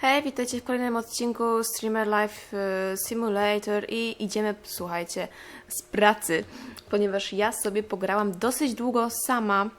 Hej, witajcie w kolejnym odcinku Streamer Life y, Simulator i idziemy, słuchajcie, z pracy, ponieważ ja sobie pograłam dosyć długo sama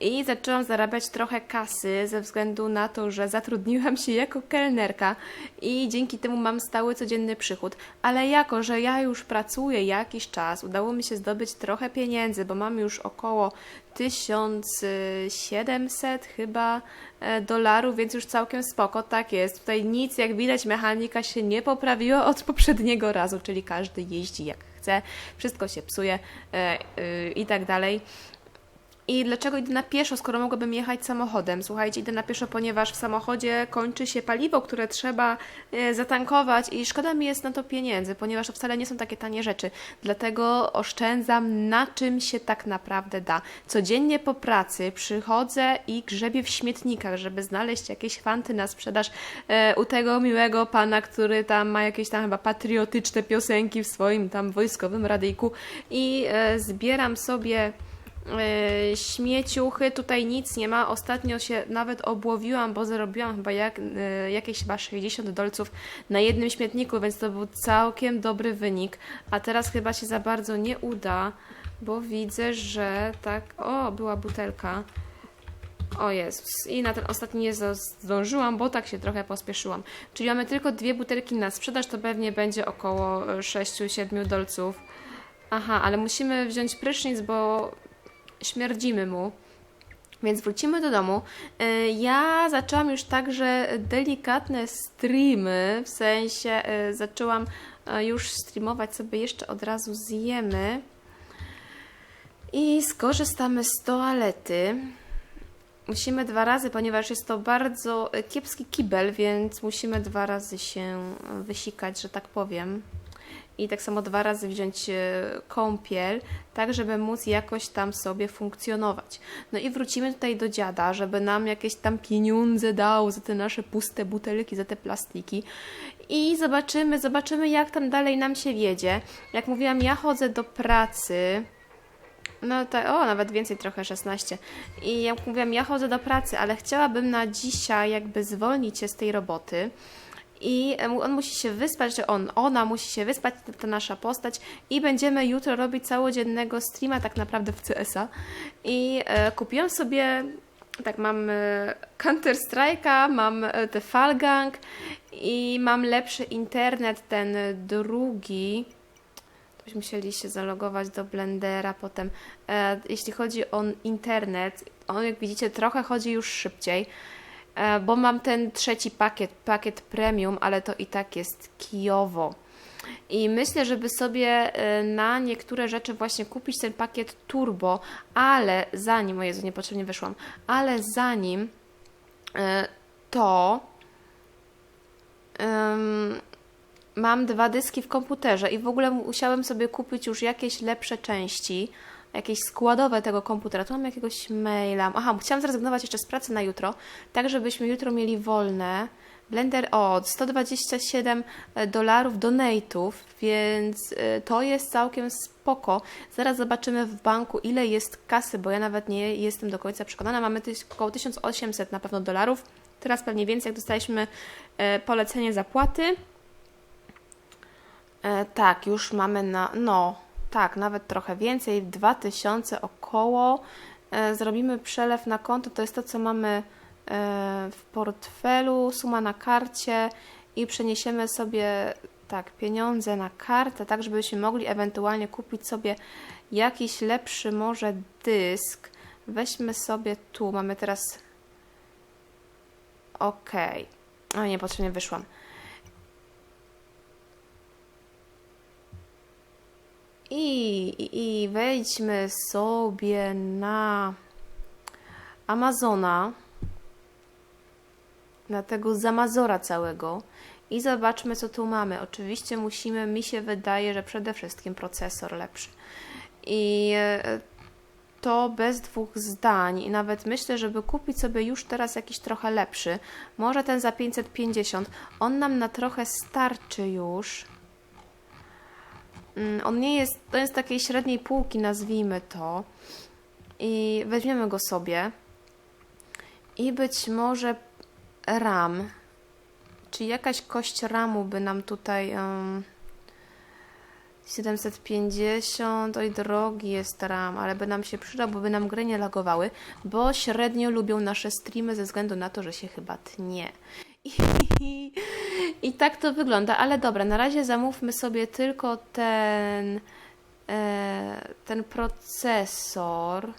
i zaczęłam zarabiać trochę kasy ze względu na to, że zatrudniłam się jako kelnerka i dzięki temu mam stały codzienny przychód. Ale jako, że ja już pracuję jakiś czas, udało mi się zdobyć trochę pieniędzy, bo mam już około 1700 chyba e, dolarów, więc już całkiem spoko, tak jest. Tutaj nic, jak widać, mechanika się nie poprawiła od poprzedniego razu, czyli każdy jeździ jak chce, wszystko się psuje e, e, i tak dalej. I dlaczego idę na pieszo, skoro mogłabym jechać samochodem? Słuchajcie, idę na pieszo, ponieważ w samochodzie kończy się paliwo, które trzeba e, zatankować i szkoda mi jest na to pieniędzy, ponieważ to wcale nie są takie tanie rzeczy. Dlatego oszczędzam na czym się tak naprawdę da. Codziennie po pracy przychodzę i grzebię w śmietnikach, żeby znaleźć jakieś fanty na sprzedaż e, u tego miłego pana, który tam ma jakieś tam chyba patriotyczne piosenki w swoim tam wojskowym radyjku i e, zbieram sobie e, śmieciuchy, tutaj nic nie ma. Ostatnio się nawet obłowiłam, bo zarobiłam chyba jak, e, jakieś chyba 60 dolców na jednym śmietniku, więc to był całkiem dobry wynik. A teraz chyba się za bardzo nie uda, bo widzę, że tak. O, była butelka. O Jezus. I na ten ostatni nie zdążyłam, bo tak się trochę pospieszyłam. Czyli mamy tylko dwie butelki na sprzedaż, to pewnie będzie około 6-7 dolców. Aha, ale musimy wziąć prysznic, bo śmierdzimy mu. Więc wrócimy do domu. Y, Ja zaczęłam już także delikatne streamy, w sensie y, zaczęłam y, już streamować sobie jeszcze od razu zjemy i skorzystamy z toalety. Musimy dwa razy, ponieważ jest to bardzo e, kiepski kibel, więc musimy dwa razy się e, wysikać, że tak powiem. I tak samo dwa razy wziąć e, kąpiel, tak żeby móc jakoś tam sobie funkcjonować. No i wrócimy tutaj do dziada, żeby nam jakieś tam pieniądze dał za te nasze puste butelki, za te plastiki. I zobaczymy, zobaczymy jak tam dalej nam się wiedzie. Jak mówiłam, ja chodzę do pracy. No tak, o, nawet więcej trochę, 16. I jak mówiłam, ja chodzę do pracy, ale chciałabym na dzisiaj jakby zwolnić się z tej roboty. I on musi się wyspać, czy on, ona musi się wyspać, ta, nasza postać. I będziemy jutro robić całodziennego streama tak naprawdę w CS-a. I e, kupiłam sobie, tak mam e, Counter Strike'a, mam e, te Falgang i mam lepszy internet, ten drugi byśmy musieli się zalogować do Blendera potem. E, jeśli chodzi o internet, on jak widzicie trochę chodzi już szybciej, bo mam ten trzeci pakiet, pakiet premium, ale to i tak jest kijowo. I myślę, żeby sobie e, na niektóre rzeczy właśnie kupić ten pakiet turbo, ale zanim, o Jezu, niepotrzebnie wyszłam, ale zanim e, to em, mam dwa dyski w komputerze i w ogóle musiałem sobie kupić już jakieś lepsze części, jakieś składowe tego komputera. Tu mam jakiegoś maila. Aha, chciałam zrezygnować jeszcze z pracy na jutro, tak żebyśmy jutro mieli wolne. Blender o 127 dolarów donate'ów, więc y, to jest całkiem spoko. Zaraz zobaczymy w banku ile jest kasy, bo ja nawet nie jestem do końca przekonana. Mamy około 1800 na pewno dolarów. Teraz pewnie więcej, jak dostaliśmy e, polecenie zapłaty. E, tak, już mamy na. No, tak, nawet trochę więcej, 2000 około. E, zrobimy przelew na konto, to jest to, co mamy e, w portfelu, suma na karcie i przeniesiemy sobie tak, pieniądze na kartę, tak żebyśmy mogli ewentualnie kupić sobie jakiś lepszy może dysk. Weźmy sobie tu, mamy teraz. Okej. O, niepotrzebnie wyszłam. I, i, wejdźmy sobie na Amazona, na tego Zamazora całego i zobaczmy, co tu mamy. Oczywiście musimy, mi się wydaje, że przede wszystkim procesor lepszy. I e, to bez dwóch zdań. I nawet myślę, żeby kupić sobie już teraz jakiś trochę lepszy. Może ten za 550. On nam na trochę starczy już. Mm, On nie jest, to jest takiej średniej półki, nazwijmy to. I weźmiemy go sobie. I być może RAM czyli jakaś kość ramu by nam tutaj... em, 750, oj drogi jest RAM, ale by nam się przydał, bo by nam gry nie lagowały, bo średnio lubią nasze streamy ze względu na to, że się chyba tnie. I, i tak to wygląda, ale dobra, na razie zamówmy sobie tylko ten, e, ten procesor.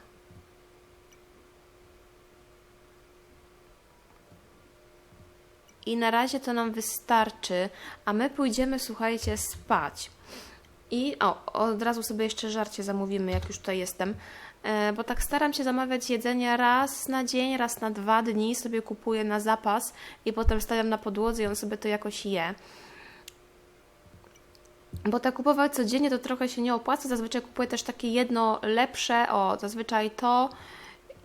I na razie to nam wystarczy, a my pójdziemy, słuchajcie, spać. I o, od razu sobie jeszcze żarcie zamówimy, jak już tutaj jestem. E, bo tak staram się zamawiać jedzenie raz na dzień, raz na dwa dni, sobie kupuję na zapas i potem stawiam na podłodze i on sobie to jakoś je. Bo tak kupować codziennie to trochę się nie opłaca. Zazwyczaj kupuję też takie jedno lepsze, o, zazwyczaj to.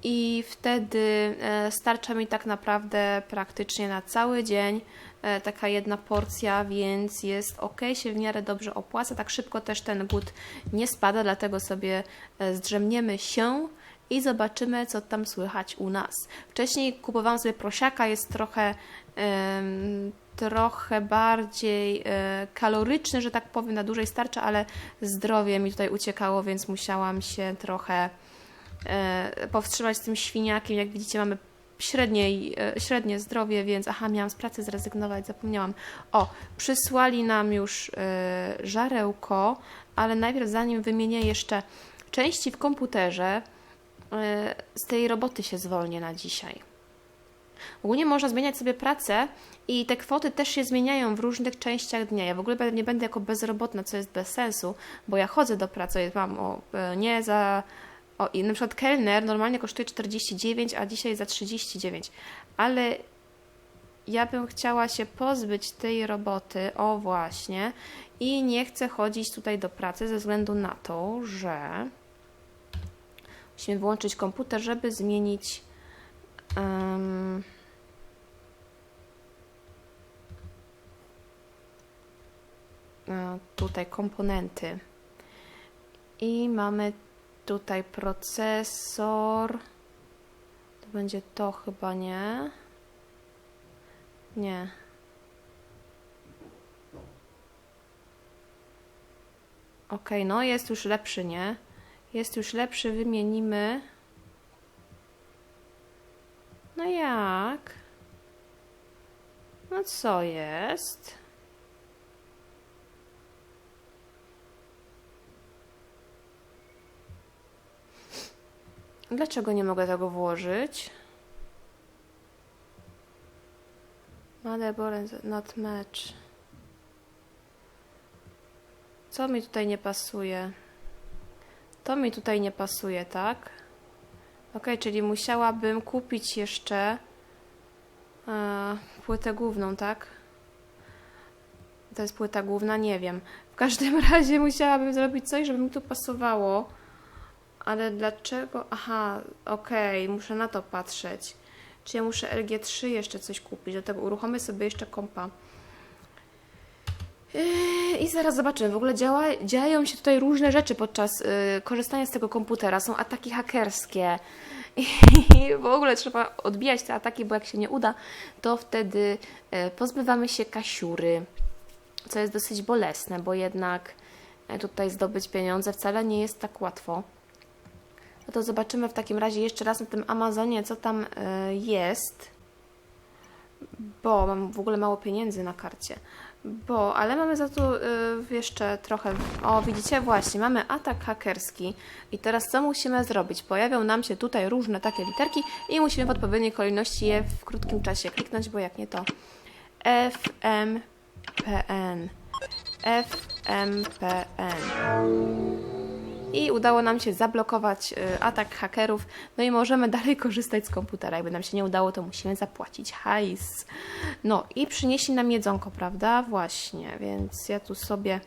I wtedy e, starcza mi tak naprawdę praktycznie na cały dzień e, taka jedna porcja, więc jest ok, się w miarę dobrze opłaca. Tak szybko też ten głód nie spada, dlatego sobie e, zdrzemniemy się i zobaczymy, co tam słychać u nas. Wcześniej kupowałam sobie prosiaka, jest trochę, em, trochę bardziej kaloryczny, że tak powiem, na dłużej starcza, ale zdrowie mi tutaj uciekało, więc musiałam się trochę powstrzymać z tym świniakiem. Jak widzicie, mamy średniej, e, średnie zdrowie, więc aha, miałam z pracy zrezygnować, zapomniałam. O, przysłali nam już e, żarełko, ale najpierw zanim wymienię jeszcze części w komputerze, e, z tej roboty się zwolnię na dzisiaj. Ogólnie można zmieniać sobie pracę i te kwoty też się zmieniają w różnych częściach dnia. Ja w ogóle nie będę jako bezrobotna, co jest bez sensu, bo ja chodzę do pracy, mam o, e, nie za. O, i na przykład kelner normalnie kosztuje 49, a dzisiaj za 39. Ale ja bym chciała się pozbyć tej roboty, o właśnie, i nie chcę chodzić tutaj do pracy ze względu na to, że musimy wyłączyć komputer, żeby zmienić. e, tutaj komponenty. I mamy tutaj procesor. To będzie to chyba nie. Nie. Ok, no jest już lepszy, nie? Jest już lepszy, wymienimy. No jak? No co jest? Dlaczego nie mogę tego włożyć? Motherboard not match. Co mi tutaj nie pasuje? To mi tutaj nie pasuje, tak? Ok, czyli musiałabym kupić jeszcze e, płytę główną, tak? To jest płyta główna, nie wiem. W każdym razie musiałabym zrobić coś, żeby mi tu pasowało. Ale dlaczego? Aha, okej, muszę na to patrzeć. Czy ja muszę LG3 jeszcze coś kupić? Do tego uruchomię sobie jeszcze kompa. Yy, I zaraz zobaczymy. W ogóle działa, się tutaj różne rzeczy podczas yy, korzystania z tego komputera. Są ataki hakerskie. I w ogóle trzeba odbijać te ataki, bo jak się nie uda, to wtedy yy, pozbywamy się kasiury, co jest dosyć bolesne, bo jednak yy, tutaj zdobyć pieniądze wcale nie jest tak łatwo. No to zobaczymy w takim razie jeszcze raz na tym Amazonie, co tam y, jest. Bo mam w ogóle mało pieniędzy na karcie. Bo, ale mamy za to y, jeszcze trochę. O, widzicie, właśnie, mamy atak hakerski. I teraz co musimy zrobić? Pojawią nam się tutaj różne takie literki i musimy w odpowiedniej kolejności je w krótkim czasie kliknąć, bo jak nie to FMPN. FMPN i udało nam się zablokować y, atak hakerów, no i możemy dalej korzystać z komputera. Jakby nam się nie udało, to musimy zapłacić hajs. No i przynieśli nam jedzonko, prawda? Właśnie, więc ja tu sobie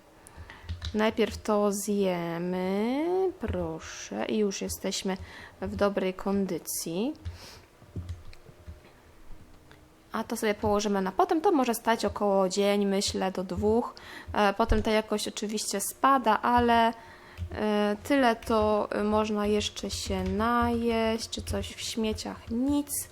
najpierw to zjemy, proszę, i już jesteśmy w dobrej kondycji. A to sobie położymy na potem. To może stać około dzień, myślę, do dwóch. E, Potem ta jakość oczywiście spada, ale Tyle to e, można jeszcze się najeść, czy coś w śmieciach, nic.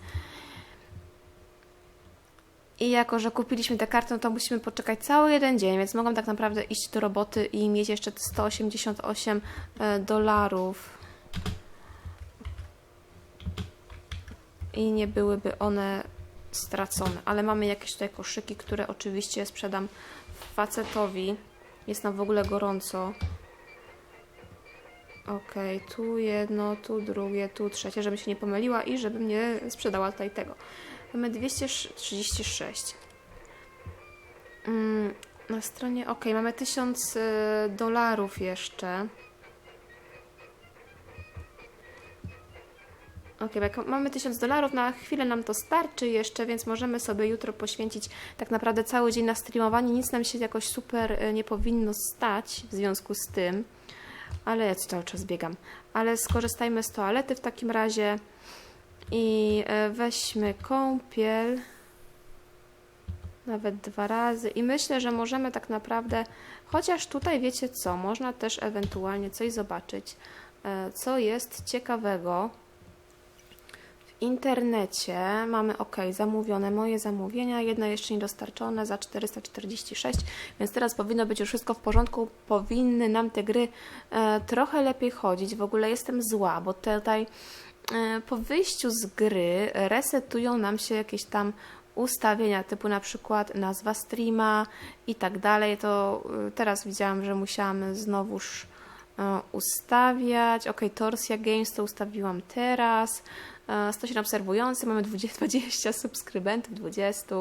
I jako, że kupiliśmy tę kartę, to musimy poczekać cały jeden dzień, więc mogą tak naprawdę iść do roboty i mieć jeszcze te 188 e, dolarów. I nie byłyby one stracone. Ale mamy jakieś tutaj koszyki, które oczywiście sprzedam facetowi. Jest nam w ogóle gorąco. Okej, tu jedno, tu drugie, tu trzecie, żebym się nie pomyliła i żebym nie sprzedała tutaj tego. Mamy 236. Mm, na stronie, ok, mamy 1000 y, dolarów jeszcze. Ok, mamy 1000 dolarów, na chwilę nam to starczy jeszcze, więc możemy sobie jutro poświęcić tak naprawdę cały dzień na streamowanie. Nic nam się jakoś super y, nie powinno stać w związku z tym, ale ja cały czas biegam. Ale skorzystajmy z toalety w takim razie i e, weźmy kąpiel nawet dwa razy i myślę, że możemy tak naprawdę, chociaż tutaj wiecie co, można też ewentualnie coś zobaczyć, e, co jest ciekawego. Internecie mamy ok, zamówione moje zamówienia, jedno jeszcze niedostarczone za 446, więc teraz powinno być już wszystko w porządku, powinny nam te gry e, trochę lepiej chodzić. W ogóle jestem zła, bo tutaj e, po wyjściu z gry resetują nam się jakieś tam ustawienia, typu na przykład nazwa streama i tak dalej. To e, teraz widziałam, że musiałam znowuż e, ustawiać. Ok, Torsja Games to ustawiłam teraz. E, 107 obserwujących, mamy 20, 20 subskrybentów, 20.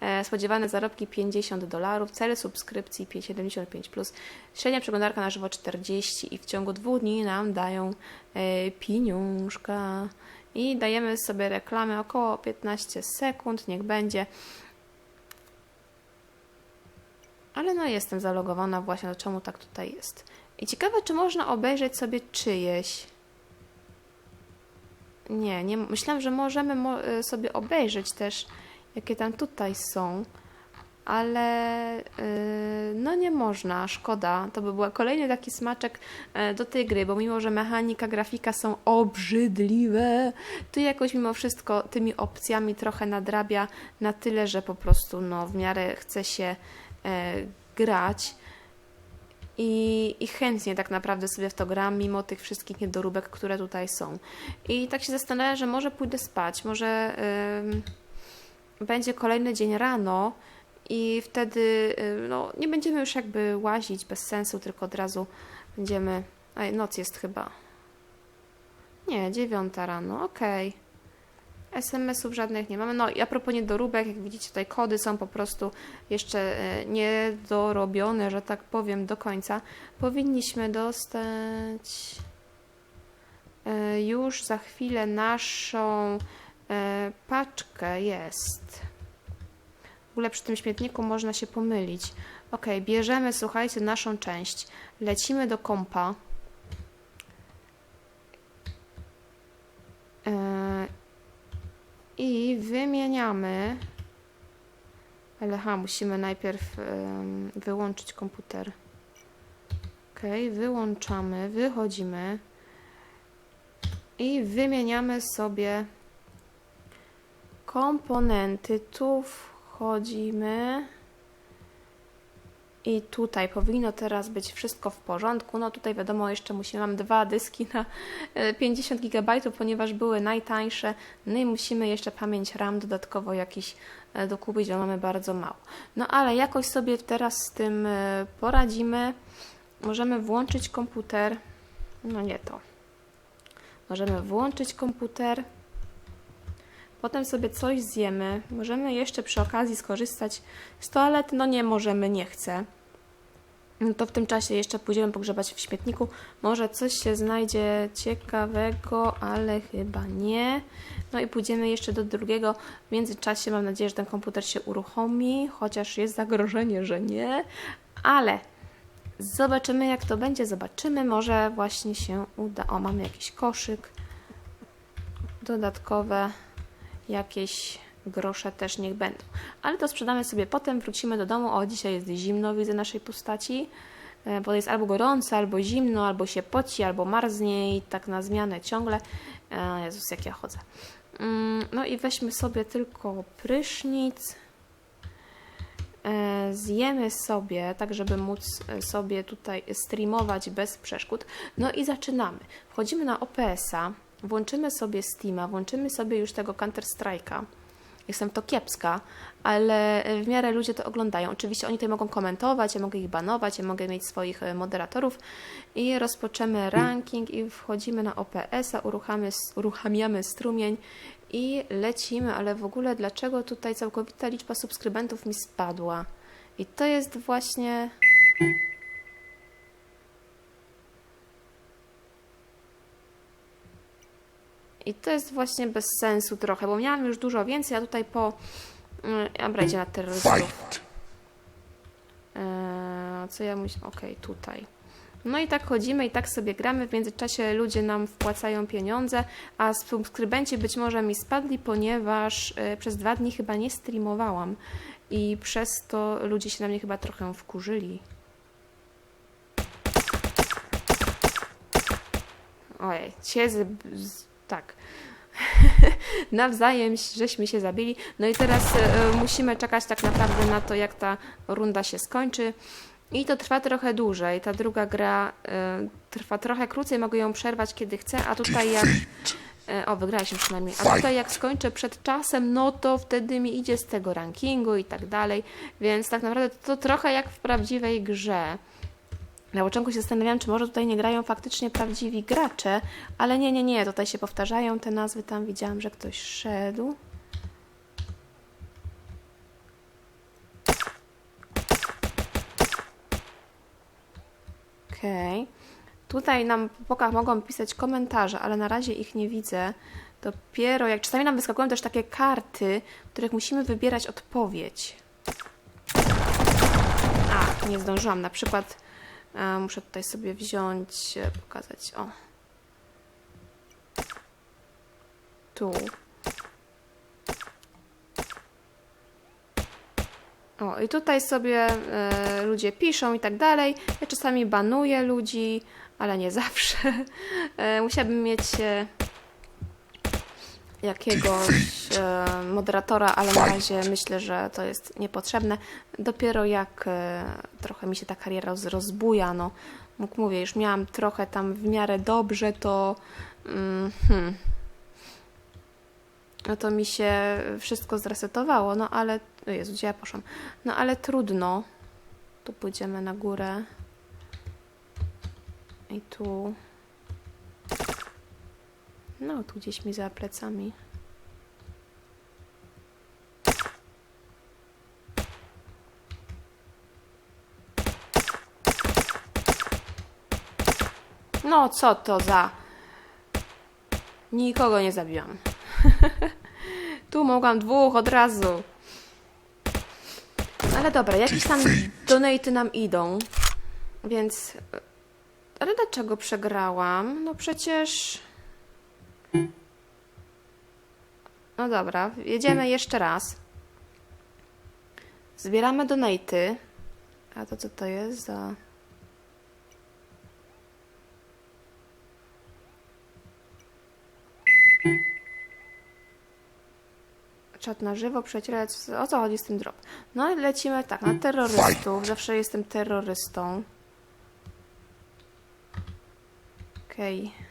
E, Spodziewane zarobki 50 dolarów, cel subskrypcji 75+, plus. średnia przeglądarka na żywo 40 i w ciągu dwóch dni nam dają e, pieniążka. I dajemy sobie reklamę około 15 sekund, niech będzie. Ale no jestem zalogowana właśnie, no czemu tak tutaj jest. I ciekawe, czy można obejrzeć sobie czyjeś. Nie, nie myślałam, że możemy mo y, sobie obejrzeć też, jakie tam tutaj są, ale yy, no nie można, szkoda. To by był kolejny taki smaczek e, do tej gry, bo mimo, że mechanika, grafika są obrzydliwe, to jakoś mimo wszystko tymi opcjami trochę nadrabia na tyle, że po prostu no, w miarę chce się e, grać. I, I chętnie tak naprawdę sobie w to gram, mimo tych wszystkich niedoróbek, które tutaj są. I tak się zastanawiam, że może pójdę spać, może ym, będzie kolejny dzień rano i wtedy ym, no, nie będziemy już jakby łazić bez sensu, tylko od razu będziemy. Ej, noc jest chyba. Nie, dziewiąta rano, okej. SMS-ów żadnych nie mamy. No i a propos niedoróbek, jak widzicie tutaj kody są po prostu jeszcze e, niedorobione, że tak powiem, do końca. Powinniśmy dostać e, już za chwilę naszą e, paczkę. Jest. W ogóle przy tym śmietniku można się pomylić. Ok, bierzemy, słuchajcie, naszą część. Lecimy do kompa. I wymieniamy. Ha, musimy najpierw em, wyłączyć komputer. Ok, wyłączamy, wychodzimy i wymieniamy sobie komponenty. Tu wchodzimy. I tutaj powinno teraz być wszystko w porządku. No tutaj wiadomo, jeszcze musimy, mam dwa dyski na e, 50 GB, ponieważ były najtańsze. No i musimy jeszcze pamięć RAM dodatkowo jakiś e, dokupić, bo mamy bardzo mało. No ale jakoś sobie teraz z tym e, poradzimy. Możemy włączyć komputer. No nie to. Możemy włączyć komputer. Potem sobie coś zjemy. Możemy jeszcze przy okazji skorzystać z toalety. No nie możemy, nie chcę. No to w tym czasie jeszcze pójdziemy pogrzebać w śmietniku. Może coś się znajdzie ciekawego, ale chyba nie. No i pójdziemy jeszcze do drugiego. W międzyczasie mam nadzieję, że ten komputer się uruchomi, chociaż jest zagrożenie, że nie. Ale zobaczymy, jak to będzie. Zobaczymy, może właśnie się uda. O, mamy jakiś koszyk dodatkowe jakieś grosze też niech będą. Ale to sprzedamy sobie potem, wrócimy do domu. O, dzisiaj jest zimno, widzę naszej postaci, e, bo jest albo gorąco, albo zimno, albo się poci, albo marznie i tak na zmianę ciągle. E, Jezus, jak ja chodzę. Mm, No i weźmy sobie tylko prysznic. e, zjemy sobie, tak żeby móc sobie tutaj streamować bez przeszkód. No i zaczynamy. Wchodzimy na OPS-a, włączymy sobie Steama, włączymy sobie już tego Counter-Strike'a. Jestem w to kiepska, ale w miarę ludzie to oglądają. Oczywiście oni tutaj mogą komentować, ja mogę ich banować, ja mogę mieć swoich e, moderatorów i rozpoczęmy ranking i wchodzimy na OPS-a, uruchamiamy strumień i lecimy, ale w ogóle dlaczego tutaj całkowita liczba subskrybentów mi spadła? I to jest właśnie... I to jest właśnie bez sensu trochę, bo miałam już dużo więcej, a tutaj po... Mm, Dobra, idzie na terrorystów. Eee, co ja muszę... Okej, tutaj. No i tak chodzimy i tak sobie gramy. W międzyczasie ludzie nam wpłacają pieniądze, a subskrybenci być może mi spadli, ponieważ e, przez dwa dni chyba nie streamowałam i przez to ludzie się na mnie chyba trochę wkurzyli. Ojej, się z... z tak. Nawzajem żeśmy się zabili. No i teraz e, musimy czekać tak naprawdę na to, jak ta runda się skończy. I to trwa trochę dłużej. Ta druga gra e, trwa trochę krócej, mogę ją przerwać kiedy chcę, a tutaj jak. O, wygraliśmy przynajmniej. A tutaj jak skończę przed czasem, no to wtedy mi idzie z tego rankingu i tak dalej. Więc tak naprawdę to trochę jak w prawdziwej grze. Na początku się zastanawiałam, czy może tutaj nie grają faktycznie prawdziwi gracze, ale nie, nie, nie, tutaj się powtarzają te nazwy, tam widziałam, że ktoś szedł. Okej. Tutaj nam po bokach mogą pisać komentarze, ale na razie ich nie widzę. Dopiero jak czasami nam wyskakują też takie karty, w których musimy wybierać odpowiedź. A, nie zdążyłam. Na przykład muszę tutaj sobie wziąć, e, pokazać. O. Tu. O, i tutaj sobie e, ludzie piszą i tak dalej. Ja czasami banuję ludzi, ale nie zawsze. E, musiałabym mieć jakiegoś e, moderatora, ale na razie myślę, że to jest niepotrzebne. Dopiero jak e, trochę mi się ta kariera roz, rozbuja, no, jak mówię, już miałam trochę tam w miarę dobrze, to mm, hmm, no to mi się wszystko zresetowało, no ale, o Jezu, gdzie ja poszłam? No ale trudno. Tu pójdziemy na górę. I tu. No, tu gdzieś mi za plecami. No, co to za... Nikogo nie zabiłam. tu mogłam dwóch od razu. Ale dobra, jakieś tam donaty nam idą. Więc... Ale dlaczego przegrałam? No przecież... No dobra, jedziemy jeszcze raz. Zbieramy donaty. A to co to jest za... Czat na żywo, przyjaciele, o co chodzi z tym drop? No i lecimy tak, na terrorystów. Zawsze jestem terrorystą. Okej.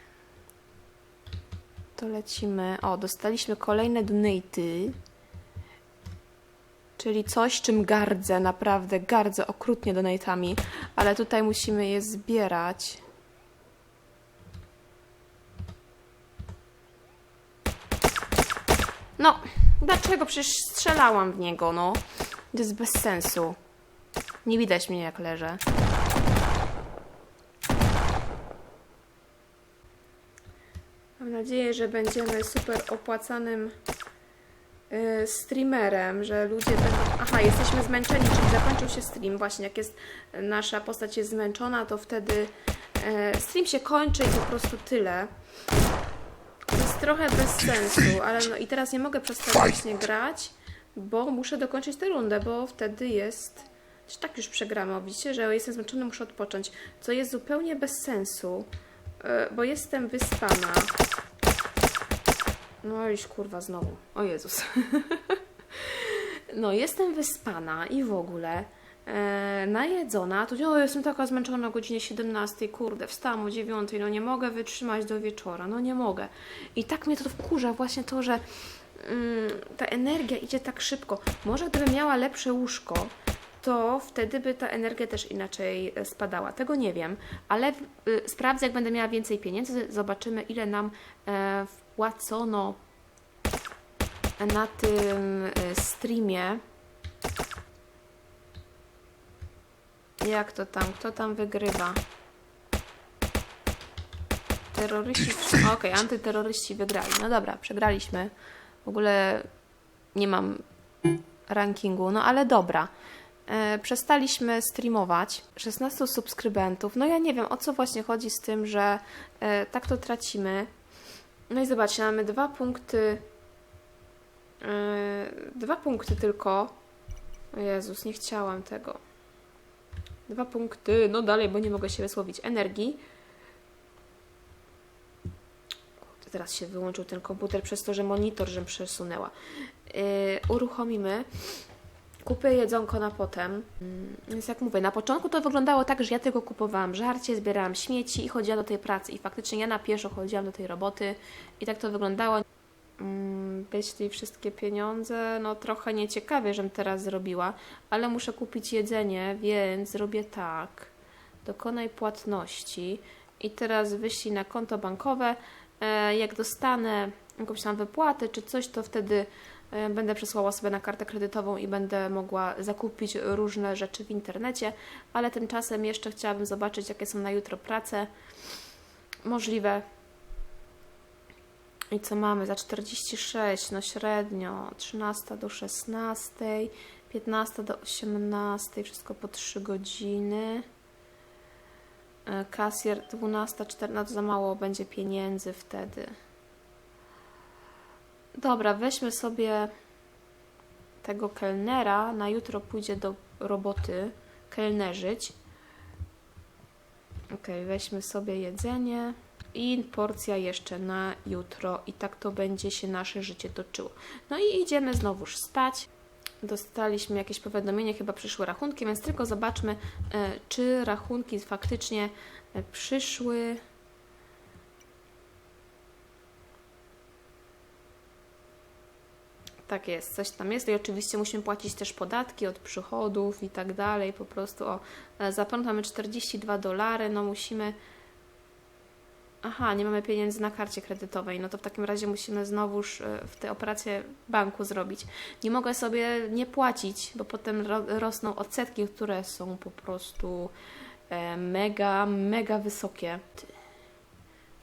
To lecimy. O, dostaliśmy kolejne donaty. Czyli coś, czym gardzę, naprawdę gardzę okrutnie donatami, ale tutaj musimy je zbierać. No, dlaczego? Przecież strzelałam w niego, no. To jest bez sensu. Nie widać mnie jak leżę. Nadzieję, że będziemy super opłacanym y, streamerem, że ludzie będą... Aha, jesteśmy zmęczeni, czyli zakończył się stream. Właśnie jak jest nasza postać jest zmęczona, to wtedy y, stream się kończy i po prostu tyle. To jest trochę bez sensu, ale no i teraz nie mogę przestać właśnie grać, bo muszę dokończyć tę rundę, bo wtedy jest... Tak już przegramy, widzicie, że jestem zmęczony, muszę odpocząć, co jest zupełnie bez sensu, y, bo jestem wyspana. No iż kurwa znowu. O Jezus. No, jestem wyspana i w ogóle e, najedzona. Tu o, jestem taka zmęczona o godzinie 17. Kurde, wstałam o 9. No nie mogę wytrzymać do wieczora. No nie mogę. I tak mnie to wkurza właśnie to, że mm, ta energia idzie tak szybko. Może gdybym miała lepsze łóżko, to wtedy by ta energia też inaczej e, spadała. Tego nie wiem, ale y, sprawdzę, jak będę miała więcej pieniędzy. Zobaczymy, ile nam e, wpłacono na tym e, streamie. Jak to tam? Kto tam wygrywa? Terroryści. Okej, antyterroryści wygrali. No dobra, przegraliśmy. W ogóle nie mam rankingu, no ale dobra. E, przestaliśmy streamować. 16 subskrybentów. No ja nie wiem o co właśnie chodzi z tym, że e, tak to tracimy. No i zobaczcie, mamy dwa punkty. E, dwa punkty tylko. O Jezus, nie chciałam tego. Dwa punkty. No dalej, bo nie mogę się wysłowić. Energii. Teraz się wyłączył ten komputer przez to, że monitor, żem przesunęła. Yy, uruchomimy. Kupię jedzonko na potem. Mm, Więc jak mówię, na początku to wyglądało tak, że ja tylko kupowałam żarcie, zbierałam śmieci i chodziłam do tej pracy. I faktycznie ja na pieszo chodziłam do tej roboty i tak to wyglądało. Mm, Wyślij wszystkie pieniądze, no trochę nieciekawie, żem teraz zrobiła, ale muszę kupić jedzenie, więc zrobię tak. Dokonaj płatności i teraz wyślij na konto bankowe. E, Jak dostanę jakąś tam wypłatę czy coś, to wtedy będę przesłała sobie na kartę kredytową i będę mogła zakupić różne rzeczy w internecie, ale tymczasem jeszcze chciałabym zobaczyć, jakie są na jutro prace możliwe. I co mamy? Za 46, no średnio, 13 do 16, 15 do 18, wszystko po 3 godziny. E, Kasjer 12, 14, to za mało będzie pieniędzy wtedy. Dobra, weźmy sobie tego kelnera, na jutro pójdzie do roboty kelnerzyć. Ok, weźmy sobie jedzenie i porcja jeszcze na jutro i tak to będzie się nasze życie toczyło. No i idziemy znowuż spać. Dostaliśmy jakieś powiadomienie, chyba przyszły rachunki, więc tylko zobaczmy, e, czy rachunki faktycznie e, przyszły. Tak jest, coś tam jest i oczywiście musimy płacić też podatki od przychodów i tak dalej. Po prostu o, za prąd mamy 42 dolary, no musimy. Aha, nie mamy pieniędzy na karcie kredytowej, no to w takim razie musimy znowuż e, w te operacje banku zrobić. Nie mogę sobie nie płacić, bo potem ro rosną odsetki, które są po prostu e, mega, mega wysokie.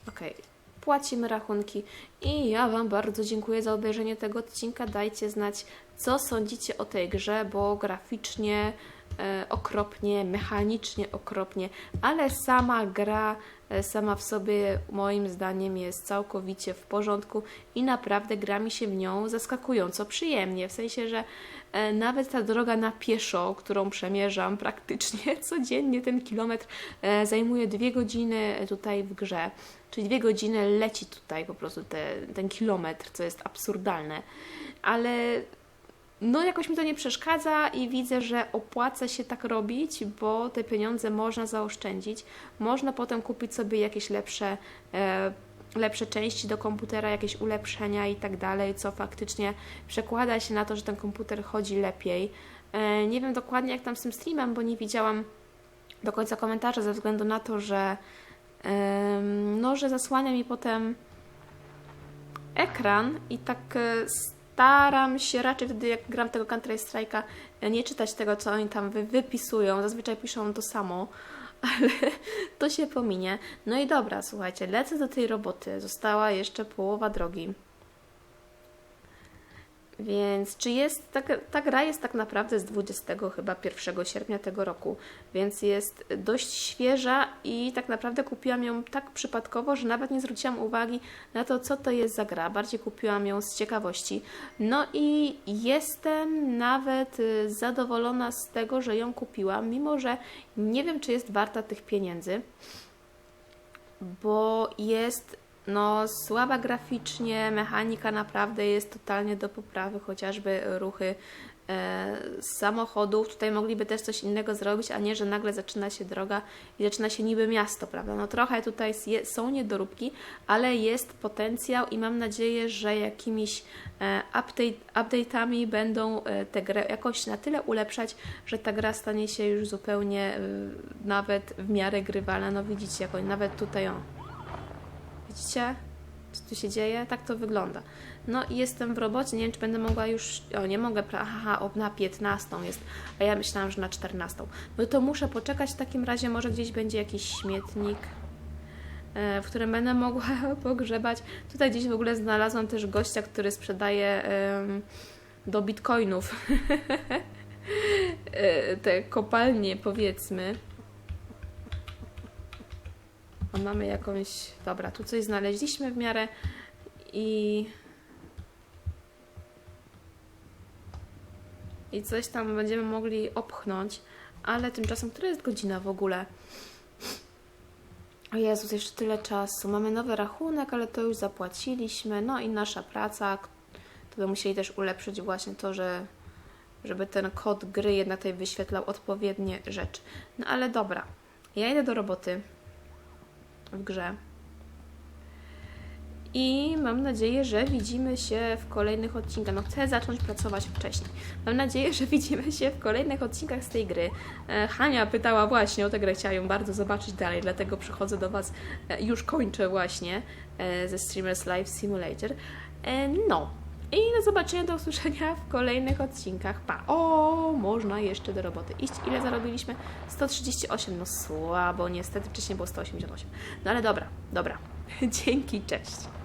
Okej, płacimy rachunki i ja Wam bardzo dziękuję za obejrzenie tego odcinka. Dajcie znać, co sądzicie o tej grze, bo graficznie e, okropnie, mechanicznie okropnie, ale sama gra sama w sobie moim zdaniem jest całkowicie w porządku i naprawdę gra mi się w nią zaskakująco przyjemnie, w sensie, że e, nawet ta droga na pieszo, którą przemierzam praktycznie codziennie, ten kilometr e, zajmuje dwie godziny tutaj w grze, czyli dwie godziny leci tutaj po prostu te, ten kilometr, co jest absurdalne, ale no jakoś mi to nie przeszkadza i widzę, że opłaca się tak robić, bo te pieniądze można zaoszczędzić. Można potem kupić sobie jakieś lepsze, e, lepsze części do komputera, jakieś ulepszenia i tak dalej, co faktycznie przekłada się na to, że ten komputer chodzi lepiej. E, nie wiem dokładnie jak tam z tym streamem, bo nie widziałam do końca komentarza ze względu na to, że no, że zasłania mi potem ekran i tak e, staram się raczej wtedy, jak gram tego Counter Strike'a, nie czytać tego, co oni tam wy wypisują. Zazwyczaj piszą to samo, ale to się pominie. No i dobra, słuchajcie, lecę do tej roboty. Została jeszcze połowa drogi. Więc czy jest, ta, ta gra jest tak naprawdę z 20 chyba 1 sierpnia tego roku, więc jest dość świeża i tak naprawdę kupiłam ją tak przypadkowo, że nawet nie zwróciłam uwagi na to, co to jest za gra. Bardziej kupiłam ją z ciekawości. No i jestem nawet y, zadowolona z tego, że ją kupiłam, mimo że nie wiem, czy jest warta tych pieniędzy, bo jest no, słaba graficznie, mechanika naprawdę jest totalnie do poprawy, chociażby ruchy e, samochodów. Tutaj mogliby też coś innego zrobić, a nie, że nagle zaczyna się droga i zaczyna się niby miasto, prawda? No trochę tutaj są niedoróbki, ale jest potencjał i mam nadzieję, że jakimiś e, update, update'ami będą e, tę grę jakoś na tyle ulepszać, że ta gra stanie się już zupełnie e, nawet w miarę grywalna. No widzicie, jak oni nawet tutaj. Widzicie? Co tu się dzieje? Tak to wygląda. No i jestem w robocie, nie wiem, czy będę mogła już... O, nie mogę, aha, na 15 jest, a ja myślałam, że na 14. No to muszę poczekać w takim razie, może gdzieś będzie jakiś śmietnik, e, w którym będę mogła pogrzebać. Tutaj gdzieś w ogóle znalazłam też gościa, który sprzedaje do bitcoinów e, te kopalnie, powiedzmy. A mamy jakąś. Dobra, tu coś znaleźliśmy w miarę i. I coś tam będziemy mogli opchnąć, ale tymczasem, która jest godzina w ogóle? O Jezus, jeszcze tyle czasu. Mamy nowy rachunek, ale to już zapłaciliśmy. No i nasza praca. To by musieli też ulepszyć właśnie to, że żeby ten kod gry jednak tutaj wyświetlał odpowiednie rzeczy. No ale dobra. Ja idę do roboty w grze. I mam nadzieję, że widzimy się w kolejnych odcinkach. No chcę zacząć pracować wcześniej. Mam nadzieję, że widzimy się w kolejnych odcinkach z tej gry. E, Hania pytała właśnie o tę grę, chciała ją bardzo zobaczyć dalej, dlatego przychodzę do Was, e, już kończę właśnie e, ze Streamers Live Simulator. No. I do zobaczenia, do usłyszenia w kolejnych odcinkach. Pa! O, można jeszcze do roboty iść. Ile zarobiliśmy? 138. No słabo, niestety wcześniej było 188. No ale dobra, dobra. Dzięki, cześć.